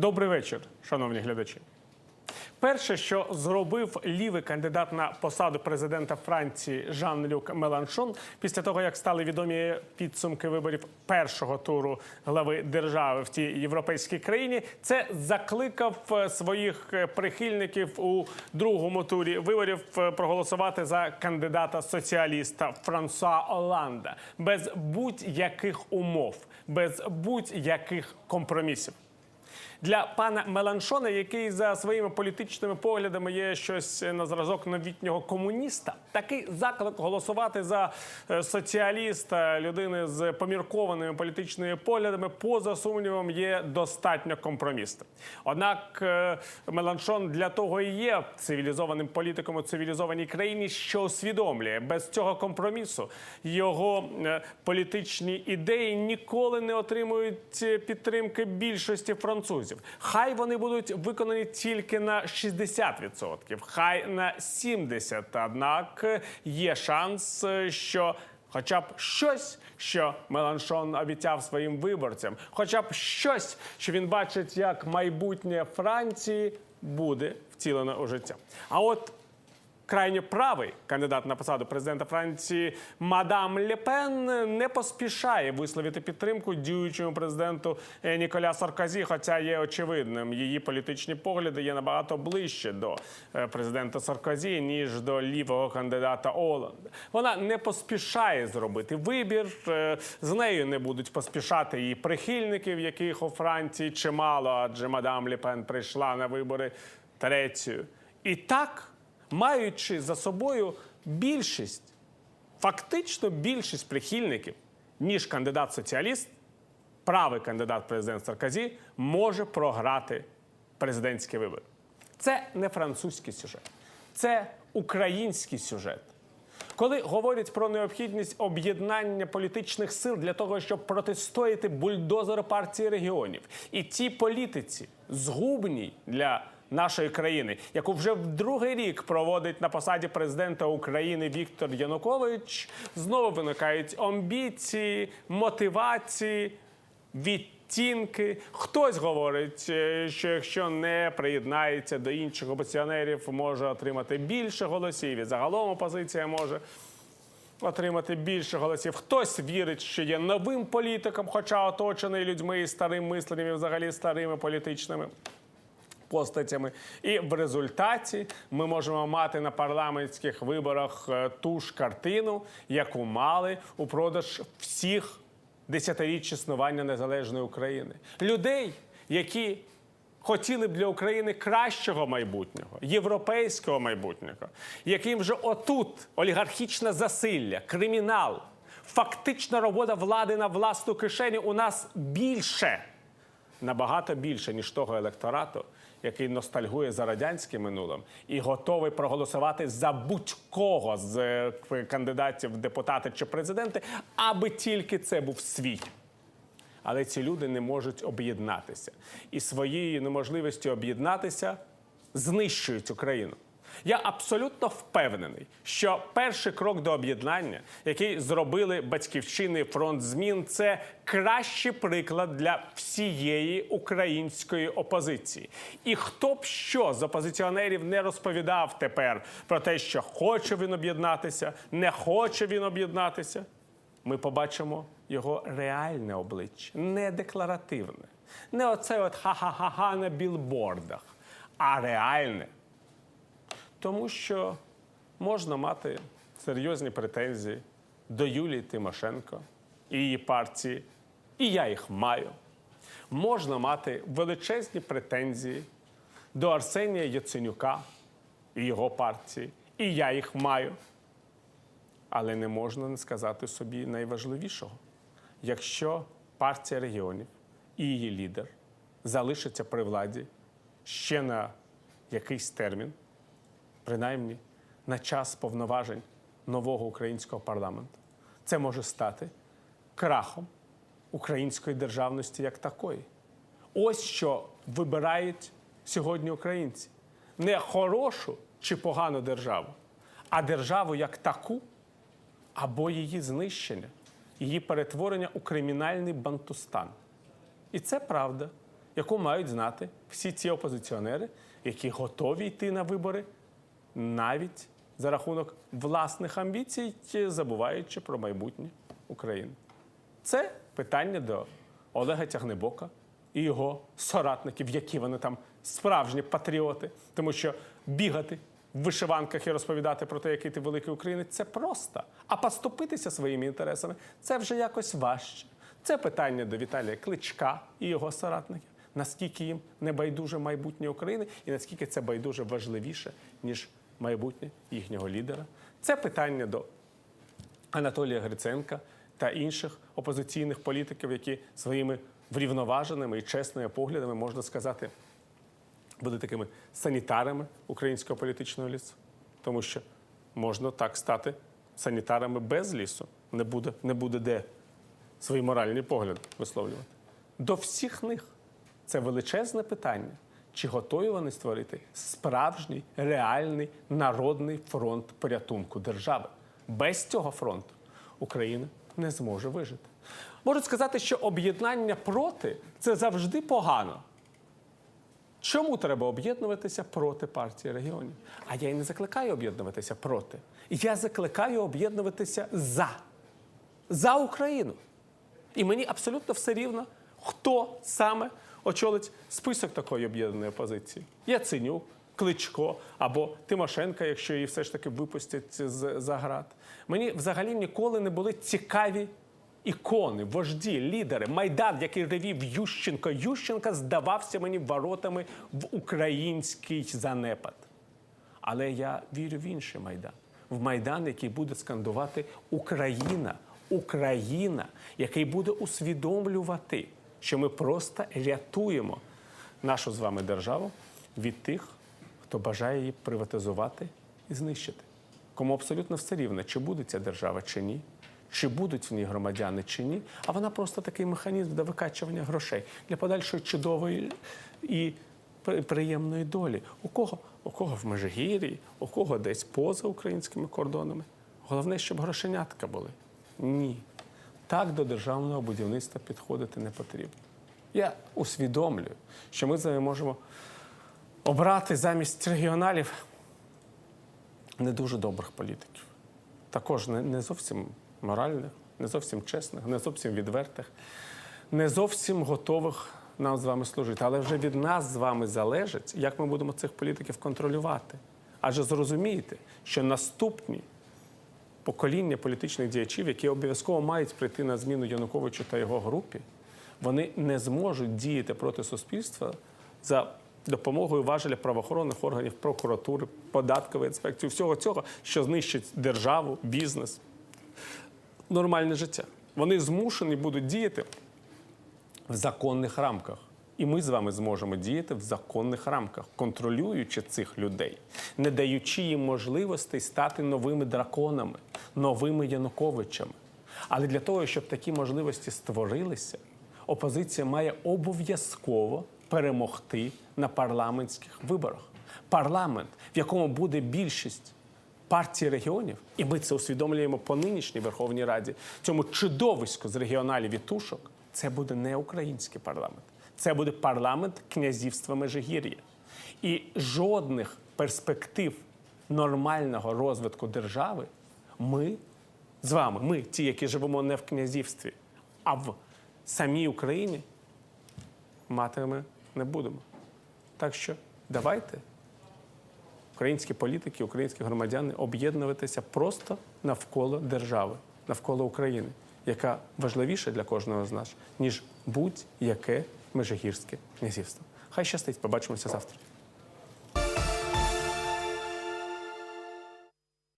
Добрий вечір, шановні глядачі. Перше, що зробив лівий кандидат на посаду президента Франції Жан-Люк Меланшон, після того як стали відомі підсумки виборів першого туру глави держави в тій європейській країні, це закликав е, своїх е, прихильників у другому турі виборів е, проголосувати за кандидата соціаліста Франсуа Оланда без будь-яких умов, без будь-яких компромісів. Для пана Меланшона, який за своїми політичними поглядами є щось на зразок новітнього комуніста, такий заклик голосувати за е, соціаліста, людини з поміркованими політичними поглядами, поза сумнівом, є достатньо компромісним. Однак е, Меланшон для того і є цивілізованим політиком у цивілізованій країні, що усвідомлює без цього компромісу його е, політичні ідеї ніколи не отримують е, підтримки більшості французів. Хай вони будуть виконані тільки на 60%, хай на 70%. Однак є шанс, що. Хоча б щось, що Меланшон обіцяв своїм виборцям, хоча б щось, що він бачить як майбутнє Франції, буде втілено у життя. А от крайньо правий кандидат на посаду президента Франції мадам Лепен не поспішає висловити підтримку діючому президенту е, Ніколя Саркозі, хоча є очевидним, її політичні погляди є набагато ближче до е, президента Саркозі, ніж до лівого кандидата Оланда. Вона не поспішає зробити вибір. е, З нею не будуть поспішати її прихильників, яких у Франції чимало, адже мадам Лепен прийшла на вибори третьою. І так маючи за собою більшість, фактично більшість прихильників, ніж кандидат-соціаліст, правий кандидат президент Саркозі може програти президентські вибори. Це не французький сюжет, це український сюжет. Коли говорять про необхідність об'єднання політичних сил для того, щоб протистояти бульдозеру партії регіонів, і ті політиці згубній для нашої країни, яку вже в другий рік проводить на посаді президента України Віктор Янукович, знову виникають амбіції, мотивації, відтінки. Хтось говорить, е, що якщо не приєднається до інших опозиціонерів, може отримати більше голосів, і загалом опозиція може отримати більше голосів. Хтось вірить, що є новим політиком, хоча оточений людьми із старим мисленням і взагалі старими політичними постатями. І в результаті ми можемо мати на парламентських виборах е, ту ж картину, яку мали упродовж всіх десятиріч існування незалежної України. Людей, які хотіли б для України кращого майбутнього, європейського майбутнього, яким вже отут олігархічне засилля, кримінал, фактична робота влади на власну кишеню у нас більше набагато більше, ніж того електорату, який ностальгує за радянським минулим і готовий проголосувати за будь-кого з е, кандидатів в депутати чи президенти, аби тільки це був свій. Але ці люди не можуть об'єднатися. І своєю неможливістю об'єднатися знищують Україну. Я абсолютно впевнений, що перший крок до об'єднання, який зробили батьківщини фронт змін, це кращий приклад для всієї української опозиції. І хто б що з опозиціонерів не розповідав тепер про те, що хоче він об'єднатися, не хоче він об'єднатися, ми побачимо його реальне обличчя, не декларативне, не оце от ха-ха-ха-ха на білбордах, а реальне. Тому що можна мати серйозні претензії до Юлії Тимошенко і її партії, і я їх маю. Можна мати величезні претензії до Арсенія Яценюка і його партії, і я їх маю. Але не можна не сказати собі найважливішого. Якщо партія регіонів і її лідер залишаться при владі ще на якийсь термін, принаймні на час повноважень нового українського парламенту, це може стати крахом української державності як такої. Ось що вибирають сьогодні українці: не хорошу чи погану державу, а державу як таку, або її знищення, її перетворення у кримінальний бантустан. І це правда. яку мають знати всі ці опозиціонери, які готові йти на вибори навіть за рахунок власних амбіцій, забуваючи про майбутнє України. Це питання до Олега Тягнебока і його соратників, які вони там справжні патріоти, тому що бігати в вишиванках і розповідати про те, який ти великий українець, це просто. А поступитися своїми інтересами це вже якось важче. Це питання до Віталія Кличка і його соратників. Наскільки їм не байдуже майбутнє України, і наскільки це байдуже важливіше, ніж майбутнє їхнього лідера. Це питання до Анатолія Гриценка та інших опозиційних політиків, які своїми врівноваженими і чесними поглядами, можна сказати, були такими санітарами українського політичного лісу. Тому що можна так стати санітарами без лісу. Не буде, не буде де свої моральні погляди висловлювати. До всіх них це величезне питання, чи готові вони створити справжній реальний народний фронт порятунку держави. Без цього фронту Україна не зможе вижити. Можуть сказати, що об'єднання проти це завжди погано. Чому треба об'єднуватися проти партії регіонів? А я і не закликаю об'єднуватися проти. Я закликаю об'єднуватися за. За Україну. І мені абсолютно все рівно, хто саме очолить список такої об'єднаної опозиції. Яценюк, Кличко або Тимошенка, якщо її все ж таки випустять з за град. Мені взагалі ніколи не були цікаві ікони, вожді, лідери. Майдан, який ревів Ющенко. Ющенка здавався мені воротами в український занепад. Але я вірю в інший майдан, в майдан, який буде скандувати Україна, Україна, який буде усвідомлювати, що ми просто рятуємо нашу з вами державу від тих, хто бажає її приватизувати і знищити. Кому абсолютно все рівно, чи буде ця держава, чи ні, чи будуть в ній громадяни, чи ні. А вона просто такий механізм для викачування грошей для подальшої чудової і приємної долі. У кого? У кого в Межигір'ї, у кого десь поза українськими кордонами. Головне, щоб грошенятка були. Ні. Так до державного будівництва підходити не потрібно. Я усвідомлюю, що ми з вами можемо обрати замість регіоналів не дуже добрих політиків. Також не, зовсім моральних, не зовсім чесних, не зовсім відвертих, не зовсім готових нам з вами служити. Але вже від нас з вами залежить, як ми будемо цих політиків контролювати. Адже зрозумієте, що наступні покоління політичних діячів, які обов'язково мають прийти на зміну Януковичу та його групі, вони не зможуть діяти проти суспільства за допомогою важеля правоохоронних органів, прокуратури, податкової інспекції, всього цього, що знищить державу, бізнес, нормальне життя. Вони змушені будуть діяти в законних рамках. І ми з вами зможемо діяти в законних рамках, контролюючи цих людей, не даючи їм можливостей стати новими драконами, новими Януковичами. Але для того, щоб такі можливості створилися, опозиція має обов'язково перемогти на парламентських виборах. Парламент, в якому буде більшість партій регіонів, і ми це усвідомлюємо по нинішній Верховній Раді, цьому чудовиську з регіоналів і тушок, це буде не український парламент. Це буде парламент князівства Межигір'я. І жодних перспектив нормального розвитку держави ми з вами, ми, ті, які живемо не в князівстві, а в самій Україні, матиме не будемо. Так що давайте, українські політики, українські громадяни, об'єднуватися просто навколо держави, навколо України, яка важливіша для кожного з нас, ніж будь-яке межигірське князівство. Хай щастить, побачимося завтра.